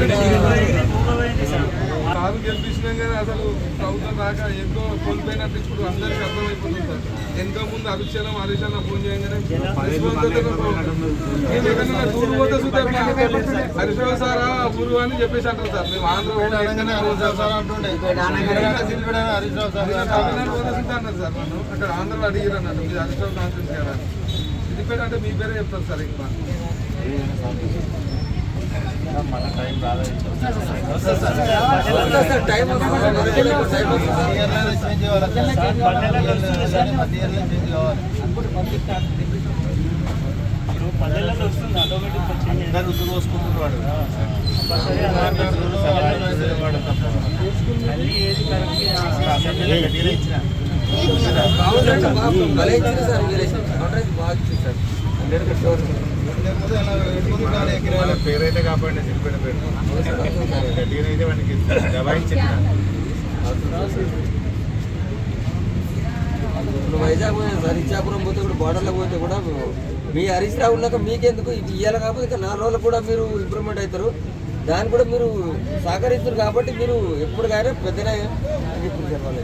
Thank you. కాదు గెలిపించినాం కానీ అసలు ప్రభుత్వం రాక ఎంతో కోల్పోయినట్టు ఇప్పుడు అందరికీ అర్థమైపోతుంది సార్. ఎంతో ముందు అభిషేకం హరీష్ ఫోన్ చేయగానే పోతే హరీష్ రావు సారా ఊరు అని చెప్పేసి అంటారు సార్. మేము ఆంధ్ర తమిళనాడు పోతే చూస్తే అన్నారు సార్ నన్ను. అక్కడ ఆంధ్రలో అడిగారు అన్నట్టు మీరు హరీష్ రావు కాన్ఫరెన్స్ కదా ఇది పేరు అంటే మీ పేరే చెప్తారు సార్ ఇంకా పల్లెలలో వస్తుంది ఆటోమేటిక్ చేంజ్ అందరు రుచి పోసుకుంటున్నాడు మళ్ళీ ఏది కరెక్ట్ బాగా ఇచ్చింది సార్. హండ్రెడ్ షూర్ పేరైతే పేరు గట్టిగా అయితే వానికి దబాయించిన ఇప్పుడు వైజాగ్ పోయాను సార్ ఇచ్చాపురం పోతే కూడా బార్డర్లో పోతే కూడా మీ హరీష్ రావు ఉన్నాక మీకెందుకు? ఇది ఇవ్వాలి కాకపోతే ఇక నాలుగు రోజులు కూడా మీరు ఇంప్రూవ్మెంట్ అవుతారు. దాన్ని కూడా మీరు సహకరిస్తారు కాబట్టి మీరు ఎప్పుడు కానీ పెద్దనే చెప్పి చెప్పాలి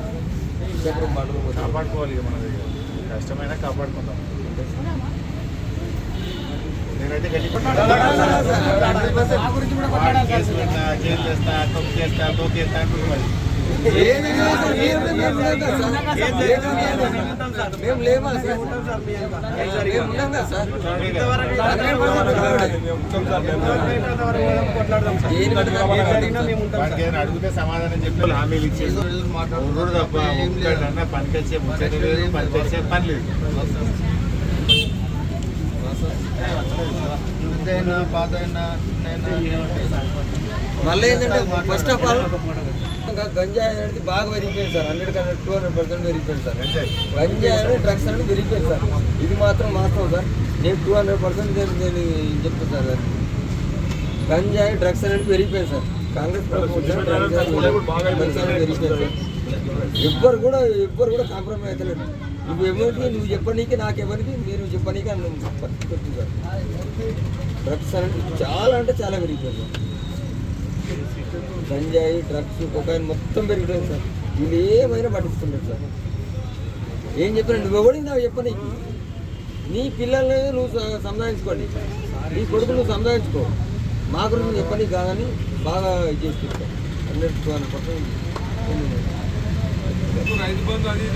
ఇచ్చాపురం కాపాడుకోవాలి మన కష్టమైనా కాపాడుకుందాం. నేనైతే జైలు చేస్తా చేస్తా తోకేస్తా అంటున్నారు మేము లేమా సార్ మేము ఉన్నాం కదా సార్ అడిగితే సమాధానం చెప్పి హామీలు ఇచ్చేసి ఊరు తప్ప పనికొచ్చే ముచ్చట లేదు పనికొచ్చే పని లేదు మళ్ళీ ఏంటంటే ఫస్ట్ ఆఫ్ ఆల్ గంజాయి అనేది బాగా పెరిగిపోయింది sir. Hundred hundred two hundred percent పెరిగిపోయింది సార్. గంజాయి అనేది డ్రగ్స్ అనేది పెరిగిపోయింది సార్. ఇది మాత్రం వాస్తవం సార్. నేను టూ హండ్రెడ్ పర్సెంట్ నేను చెప్తాను సార్. గంజాయి డ్రగ్స్ అనేది పెరిగిపోయింది సార్. కాంగ్రెస్ ప్రభుత్వం డ్రగ్స్ అనేది పెరిగిపోయింది. సార్. ఎవ్వరు కూడా ఎవ్వరు కూడా కాంప్రమైజ్ అవుతలేదు నువ్వు ఎవరికి నువ్వు చెప్పనీకి నాకు ఎవరికి మీరు చెప్పనీకి అని పరిస్థితి డ్రగ్స్ అంటే చాలా అంటే చాలా పెరిగిపోయింది. గంజాయి డ్రగ్స్ కొకాయిన్ మొత్తం పెరిగిపోయింది సార్. వీళ్ళు ఏమైనా పట్టించుకుంటారు సార్. ఏం చెప్పినా నువ్వు ఎవరికి నాకు చెప్పనీకి. నీ పిల్లల్ని నువ్వు స- సంపాదించుకోండి. నీ కొడుకు నువ్వు సంపాదించుకో. మా గురించి నువ్వు చెప్పనీకి కాదని బాగా ఇది చేసి hundred two hundred percent Rythu Bandhu అది